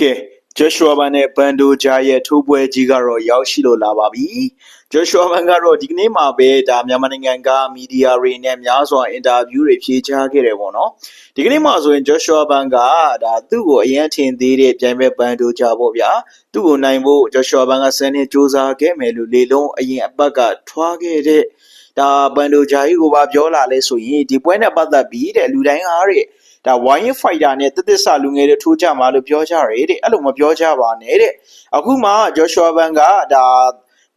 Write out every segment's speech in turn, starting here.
ကဲဂျော့ရှွာဘန်နဲ့ဘန်ဒိုဂျာရဲ့ထိုးပွဲကြီးကတော့ရောက်ရှိလို့လာပါပြီဂျော့ရှွာဘန်ကတော့ဒီကနေ့မှာပဲဒါမြန်မာနိုင်ငံကမီဒီယာတွေနဲ့များစွာအင်တာဗျူးတွေဖြေကြားခဲ့တယ်ပေါ့နော်ဒီကနေ့မှာဆိုရင်ဂျော့ရှွာဘန်ကဒါသူ့ကိုအရင်ထင်သေးတဲ့ပြိုင်ပွဲဘန်ဒိုဂျာပေါ့ဗျာသူ့ကိုနိုင်ဖို့ဂျော့ရှွာဘန်ကစနေစူးစမ်းခဲ့မယ်လို့လေလုံးအရင်အပတ်ကထွားခဲ့တဲ့ ဒါဘန်ဒိုဂျာဟီကိုပါပြောလာလဲဆိုရင်ဒီပွဲနဲ့ပတ်သက်ပြီးတဲ့လူတိုင်းအားတဲ့ဒါဝိုင်းဖိုက်တာနဲ့တသစ္စာလူငယ်တွေထိုးကြမှာလို့ပြောကြတယ်တဲ့အဲ့လိုမပြောကြပါနဲ့တဲ့အခုမှဂျော့ရှွာဘန်ကဒါ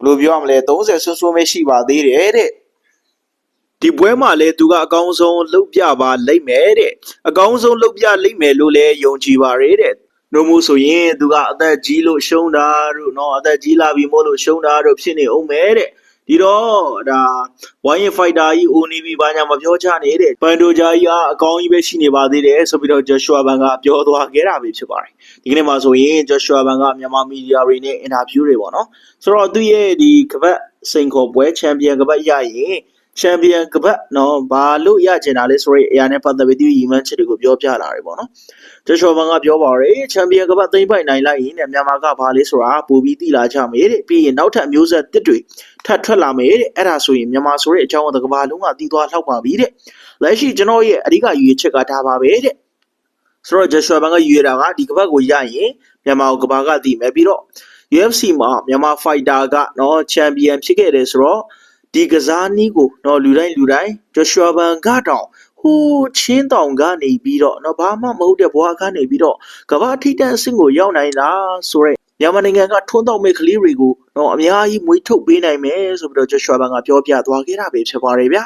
ဘယ်လိုပြောရမလဲ30ဆွန်းဆွန်းပဲရှိပါသေးတယ်တဲ့ဒီပွဲမှာလည်းသူကအကောင်းဆုံးလှုပ်ပြပါလိမ့်မယ်တဲ့အကောင်းဆုံးလှုပ်ပြလိမ့်မယ်လို့လည်းယုံကြည်ပါရတဲ့နိုမိုဆိုရင်သူကအသက်ကြီးလို့ရှုံးတာတို့နော်အသက်ကြီးလာပြီမို့လို့ရှုံးတာတို့ဖြစ်နေအောင်ပဲတဲ့ ဒီတော့ဒါဝိုင်းရင်ဖိုက်တာကြီးအိုနေပြီဘာညာမပြောချနေတဲ့ဘန်ဒိုဂျာကြီးကအကောင်းကြီးပဲရှိနေပါသေးတယ်ဆိုပြီးတော့ဂျော်ရှွာဘန်ကပြောသွားခဲ့တာပဲဖြစ်ပါတယ်ဒီကနေ့မှာဆိုရင်ဂျော်ရှွာဘန်ကမြန်မာမီဒီယာတွေနဲ့အင်တာဗျူးတွေပေါ့နော်ဆိုတော့သူရဲ့ဒီကပတ်စိန်ခေါ်ပွဲချန်ပီယံကပတ်ရရင် ချန်ပီယံကပတ်နော်ဘာလို့ရချင်တာလဲဆိုတော့အရာနဲ့ပတ်သက်ပြီးသူရီမန်းချစ်တွေကိုပြောပြလာတယ်ပေါ့နော်ဂျော်ရှွာဘန်ကပြောပါရယ်ချန်ပီယံကပတ်သိမ့်ပိုက်နိုင်လိုက်ရင်တဲ့မြန်မာကဘာလဲဆိုတာပိုပြီးသိလာကြမယ်တဲ့ပြီးရင်နောက်ထပ်အမျိုးဆက်တစ်တွေထပ်ထွက်လာမယ်တဲ့အဲ့ဒါဆိုရင်မြန်မာဆိုတဲ့အကြောင်းအကဘာလုံးကတည်သွားလောက်ပါပြီတဲ့လက်ရှိကျွန်တော်ရဲ့အဓိကရွေချက်ကဒါပါပဲတဲ့ဆိုတော့ဂျော်ရှွာဘန်ကရွေတာကဒီကပတ်ကိုရရင်မြန်မာကိုကဘာကတည်မယ်ပြီးတော့ UFC မှာမြန်မာဖိုက်တာကနော်ချန်ပီယံဖြစ်ခဲ့တယ်ဆိုတော့ ဒီကစားနည်းကိုနော်လူတိုင်းလူတိုင်းဂျော်ရှွာဘန်ကတော့ဟိုးချင်းတောင်ကနေပြီးတော့နော်ဘာမှမဟုတ်တဲ့ဘွားကနေပြီးတော့ကဘာထိတန်းအဆင့်ကိုရောက်နိုင်လားဆိုတော့မြန်မာနိုင်ငံကထွန်းတောက်မဲ့ကလေးတွေကိုတော့အများကြီးမွေးထုတ်ပေးနိုင်မယ်ဆိုပြီးတော့ဂျော်ရှွာဘန်ကပြောပြသွားခဲ့တာပဲဖြစ်ပါတယ်ဗျာ